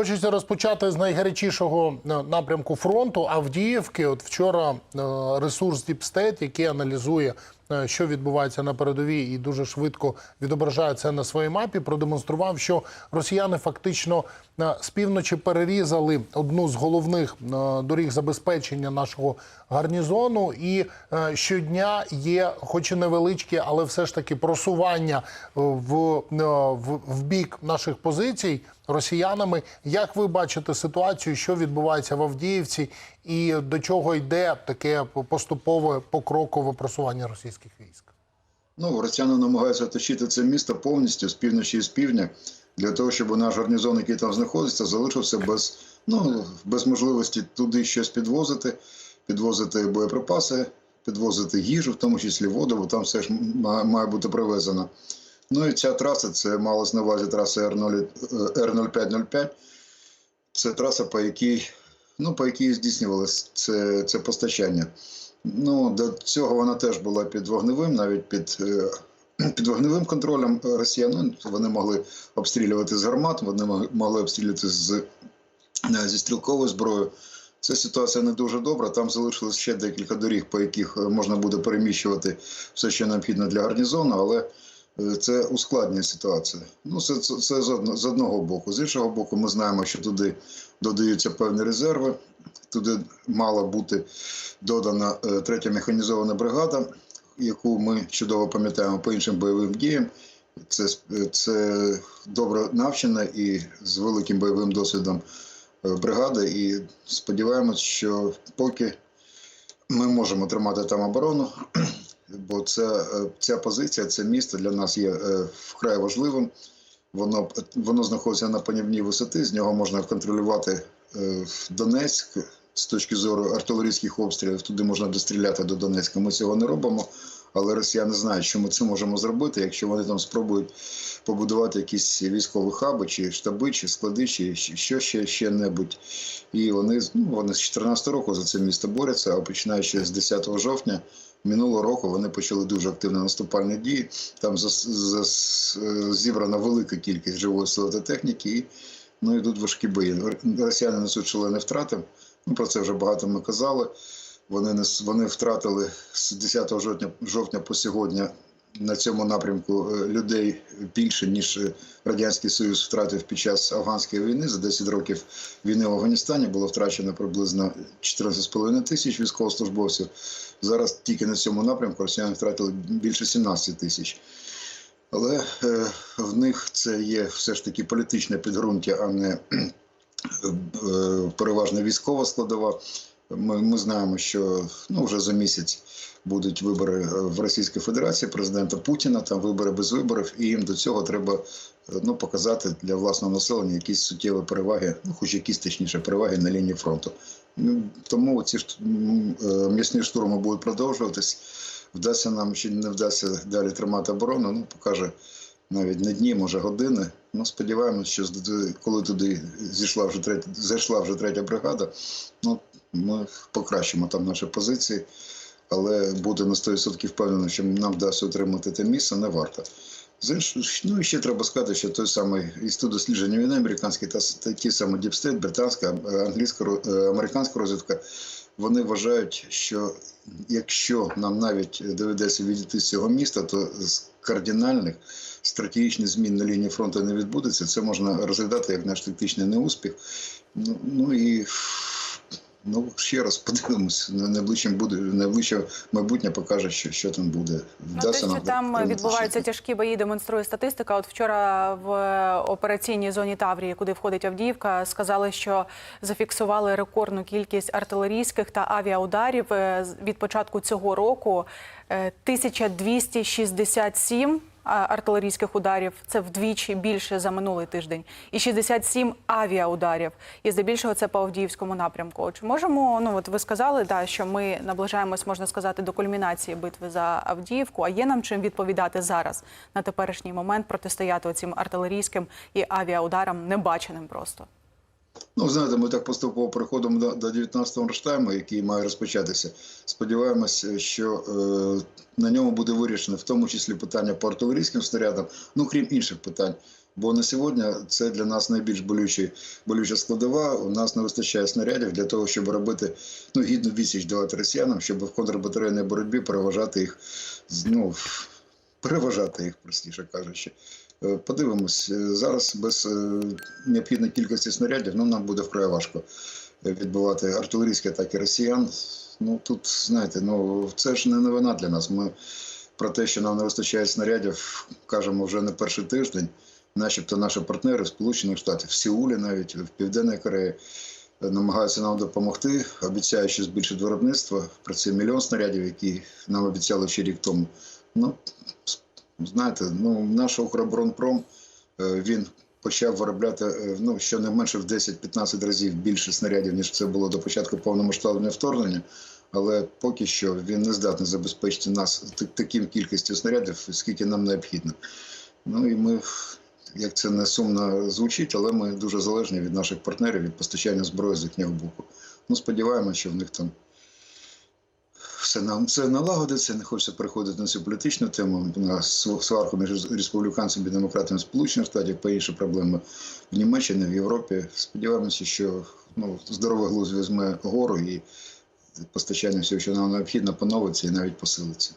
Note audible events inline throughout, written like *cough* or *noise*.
Хочеться розпочати з найгарячішого е, напрямку фронту Авдіївки. От вчора е, ресурс Діпстейт, який аналізує, що відбувається на передовій, і дуже швидко відображає це на своїй мапі, продемонстрував, що росіяни фактично е, з півночі перерізали одну з головних е, доріг забезпечення нашого гарнізону. І е, щодня є, хоч і невеличкі, але все ж таки просування е, в, е, в, в бік наших позицій росіянами. Як ви бачите ситуацію, що відбувається в Авдіївці, і до чого йде таке поступове покрокове просування російських військ? Ну, росіяни намагаються оточити це місто повністю з півночі і з півдня, для того, щоб наш гарнізон, який там знаходиться, залишився без, ну, без можливості туди щось підвозити, підвозити боєприпаси, підвозити їжу, в тому числі воду, бо там все ж має бути привезено. Ну і ця траса, це малось на увазі траса R0, R0505. Це траса, по якій, ну, по якій здійснювалося це, це постачання. Ну, до цього вона теж була під вогневим, навіть під, е, під вогневим контролем росіян. Ну, Вони могли обстрілювати з гармат, вони могли обстрілювати з, е, зі стрілковою зброєю. Ця ситуація не дуже добра. Там залишилось ще декілька доріг, по яких е, можна буде переміщувати все, що необхідно для гарнізону, але це ускладнює ситуацію. Ну, це, це, це з, одно- з одного боку. З іншого боку, ми знаємо, що туди додаються певні резерви. Туди мала бути додана е, третя механізована бригада, яку ми чудово пам'ятаємо по іншим бойовим діям. Це, е, це добре навчена і з великим бойовим досвідом е, бригада. І сподіваємось, що поки ми можемо тримати там оборону, бо це, е, ця позиція, це місто для нас є е, вкрай важливим. Воно, воно знаходиться на панівній висоти, з нього можна контролювати е, Донецьк з точки зору артилерійських обстрілів. Туди можна достріляти до Донецька. Ми цього не робимо, але росіяни знають, що ми це можемо зробити, якщо вони там спробують побудувати якісь військові хаби, чи штаби, чи склади, чи що ще, ще небудь. І вони, ну, вони з 14 року за це місто борються, а починаючи з 10 жовтня. Минулого року вони почали дуже активно наступальні дії. Там зібрана велика кількість живої сили та техніки, і ну, йдуть важкі бої. Росіяни несуть шалені втрати. Ну, про це вже багато ми казали. Вони, нес, вони втратили з 10 жовтня, жовтня по сьогодні на цьому напрямку е, людей більше, ніж Радянський Союз втратив під час афганської війни. За 10 років війни в Афганістані було втрачено приблизно 14,5 тисяч військовослужбовців. Зараз тільки на цьому напрямку росіяни втратили більше 17 тисяч. Але е, в них це є все ж таки політичне підґрунтя, а не е, переважно військова складова. Ми, ми знаємо, що ну, вже за місяць будуть вибори е, в Російській Федерації президента Путіна, там вибори без виборів, і їм до цього треба е, ну, показати для власного населення якісь суттєві переваги, ну хоч якісь точніше переваги на лінії фронту. Ну, Тому ці е, м'ясні штурми будуть продовжуватись. Вдасться нам чи не вдасться далі тримати оборону, ну покаже навіть не дні, може години. Ну, сподіваємось, що коли туди зійшла вже третя, зайшла вже третя бригада, ну ми покращимо там наші позиції, але бути на 100% впевнено, що нам вдасться отримати те місце, не варто. З іншого, ну і ще треба сказати, що той самий інститут дослідження війни американський та, ті Deep State, британська, е, англійська, е, американська розвідка, вони вважають, що якщо нам навіть доведеться відійти з цього міста, то з кардинальних стратегічних змін на лінії фронту не відбудеться. Це можна розглядати як наш тактичний неуспіх. Ну, ну і ну, ще раз подивимось. На найближчим буде найближче майбутнє покаже, що, що там буде. Ну, те, що нам там відбуваються тяжкі бої, демонструє статистика. От вчора в операційній зоні Таврії, куди входить Авдіївка, сказали, що зафіксували рекордну кількість артилерійських та авіаударів Е, від початку цього року. е, 1267 а, артилерійських ударів. Це вдвічі більше за минулий тиждень, і 67 авіаударів. І здебільшого це по Авдіївському напрямку. Чи можемо? Ну от ви сказали, да, що ми наближаємось, можна сказати, до кульмінації битви за Авдіївку. А є нам чим відповідати зараз на теперішній момент протистояти цим артилерійським і авіаударам, небаченим просто. Ну, знаєте, ми так поступово переходимо до, до 19-го рештайму, який має розпочатися. Сподіваємося, що е, на ньому буде вирішено в тому числі питання по артилерійським снарядам, ну крім інших питань. Бо на сьогодні це для нас найбільш болючий, болюча складова. У нас не вистачає снарядів для того, щоб робити ну, гідну відсіч давати росіянам, щоб в контрбатарейній боротьбі переважати їх, ну, переважати їх, простіше кажучи. Е, Подивимось, Е, зараз без е, необхідної кількості снарядів ну, нам буде вкрай важко відбивати артилерійські атаки росіян. Ну тут, знаєте, ну це ж не новина для нас. Ми про те, що нам не вистачає снарядів, кажемо вже не перший тиждень. Начебто наші партнери в Сполучених Штатах, в Сеулі, навіть в Південній Кореї, намагаються нам допомогти, обіцяючи збільшити виробництво. Працює мільйон снарядів, які нам обіцяли ще рік тому. Ну, знаєте, ну наш Укроборонпром, е, він почав виробляти е, ну, щонайменше в 10-15 разів більше снарядів, ніж це було до початку повномасштабного вторгнення. Але поки що він не здатний забезпечити нас таким кількістю снарядів, скільки нам необхідно. Ну і ми, як це не сумно звучить, але ми дуже залежні від наших партнерів від постачання зброї з їхнього боку. Ну, сподіваємося, що в них там все нам це налагодиться. Не хочеться переходити на цю політичну тему на св- сварку між республіканцями і демократами Сполучених Штатів, по інші проблеми в Німеччині, в Європі. Сподіваємося, що ну, здоровий глузд візьме гору і постачання всього, що нам необхідно, поновиться і навіть посилиться.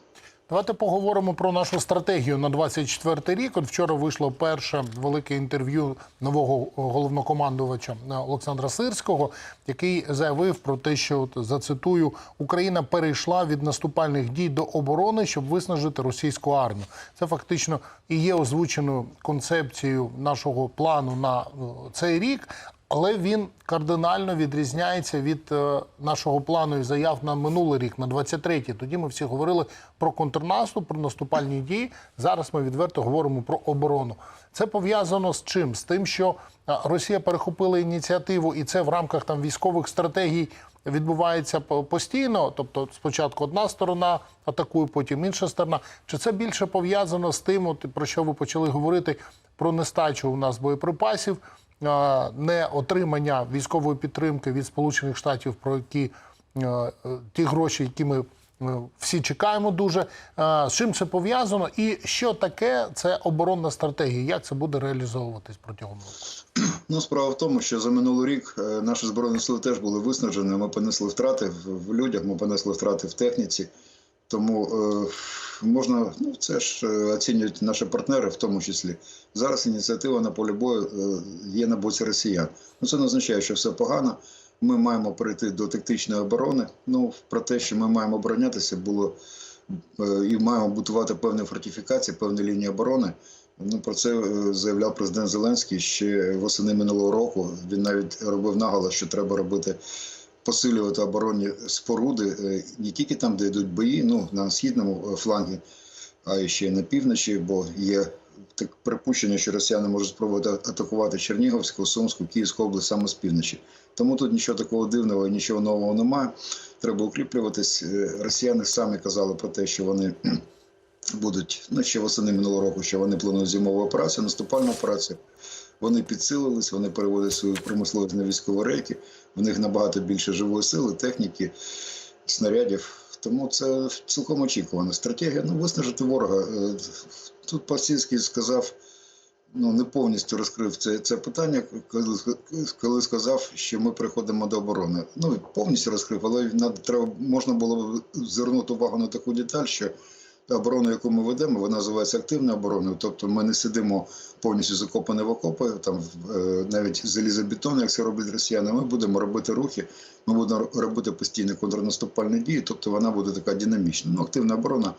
Давайте поговоримо про нашу стратегію на 24 рік. От вчора вийшло перше велике інтерв'ю нового головнокомандувача е, Олександра Сирського, який заявив про те, що от, зацитую Україна перейшла від наступальних дій до оборони, щоб виснажити російську армію. Це фактично і є озвученою концепцією нашого плану на е, цей рік. Але він кардинально відрізняється від е, нашого плану і заяв на минулий рік, на 23-й. Тоді ми всі говорили про контрнаступ, про наступальні дії. Зараз ми відверто говоримо про оборону. Це пов'язано з чим? З тим, що е, Росія перехопила ініціативу, і це в рамках там військових стратегій відбувається постійно. Тобто, спочатку одна сторона атакує, потім інша сторона. Чи це більше пов'язано з тим, от, про що ви почали говорити про нестачу у нас боєприпасів? Не отримання військової підтримки від Сполучених Штатів, про які е, е, ті гроші, які ми е, всі чекаємо дуже. З чим це пов'язано, і що таке це оборонна стратегія? Як це буде реалізовуватись протягом року? Ну, справа в тому, що за минулий рік наші збройні сили теж були виснажені. Ми понесли втрати в людях, ми понесли втрати в техніці. Тому е, можна, ну це ж е, оцінюють наші партнери, в тому числі. Зараз ініціатива на полі бою е, є на боці росіян. Ну це не означає, що все погано. Ми маємо перейти до тактичної оборони. Ну про те, що ми маємо оборонятися, було е, і маємо будувати певні фортифікації, певні лінії оборони. Ну про це е, заявляв президент Зеленський ще восени минулого року. Він навіть робив наголос, що треба робити посилювати оборонні споруди е, не тільки там, де йдуть бої, ну на східному е, флангі, а ще й на півночі, бо є так припущення, що росіяни можуть спробувати атакувати Чернігівську, Сумську, Київську область саме з півночі. Тому тут нічого такого дивного, нічого нового немає. Треба укріплюватись. Е, Росіяни самі казали про те, що вони *clears throat* будуть ну ще восени минулого року, що вони планують зимову операцію, наступальну операцію. Вони підсилились, вони переводять свою промисловість на військові рейки. В них набагато більше живої сили, техніки, снарядів. Тому це цілком очікувана стратегія. Ну, виснажити ворога. Е, Тут Пасівський сказав, ну не повністю розкрив це, це питання, коли, коли сказав, що ми приходимо до оборони. Ну повністю розкрив, але треба можна було б звернути увагу на таку деталь, що оборону, яку ми ведемо, вона називається активною обороною. Тобто ми не сидимо повністю закопані в окопи, там е, навіть залізобетон, як це роблять росіяни. Ми будемо робити рухи, ми будемо робити постійні контрнаступальні дії. Тобто вона буде така динамічна. Ну, активна оборона.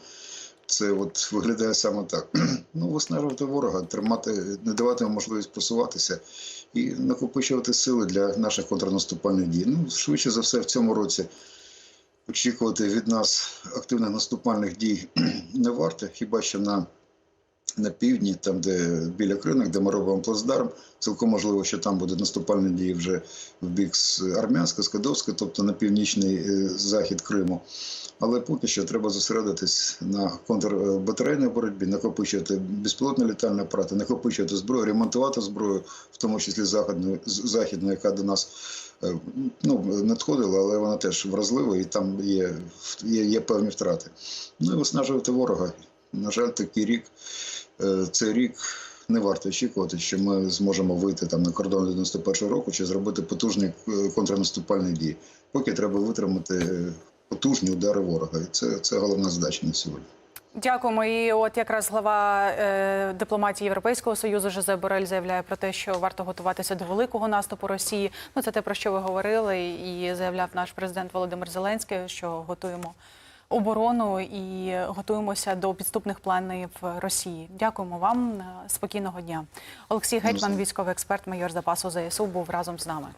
Це от виглядає саме так. *clears throat* Ну, виснажувати ворога, тримати, не давати йому можливість просуватися і накопичувати сили для наших контрнаступальних дій. Ну, швидше за все, в цьому році очікувати від нас активних наступальних дій *clears throat* не варто, хіба що на, на півдні, там, де біля кринок, де ми робимо плацдарм, цілком можливо, що там будуть наступальні дії вже в бік з Армянська, Скадовська, тобто на північний е, захід Криму. Але поки що треба зосередитись на контрбатарейній боротьбі, накопичувати безпілотні літальні апарати, накопичувати зброю, ремонтувати зброю, в тому числі західну, західну, яка до нас е, ну, надходила, але вона теж вразлива і там є, є, є певні втрати. Ну і виснажувати ворога. На жаль, такий рік, е, цей рік не варто очікувати, що ми зможемо вийти там на кордон 91 року чи зробити потужні е, контрнаступальні дії. Поки треба витримати е, потужні удари ворога, і це, це головна задача на сьогодні. Дякуємо. І от якраз глава е, дипломатії Європейського союзу Жозеп Борель заявляє про те, що варто готуватися до великого наступу Росії. Ну це те про що ви говорили, і заявляв наш президент Володимир Зеленський, що готуємо оборону і готуємося до підступних планів Росії. Дякуємо вам. Спокійного дня. Олексій Гетьман, військовий експерт, майор запасу ЗСУ, був разом з нами.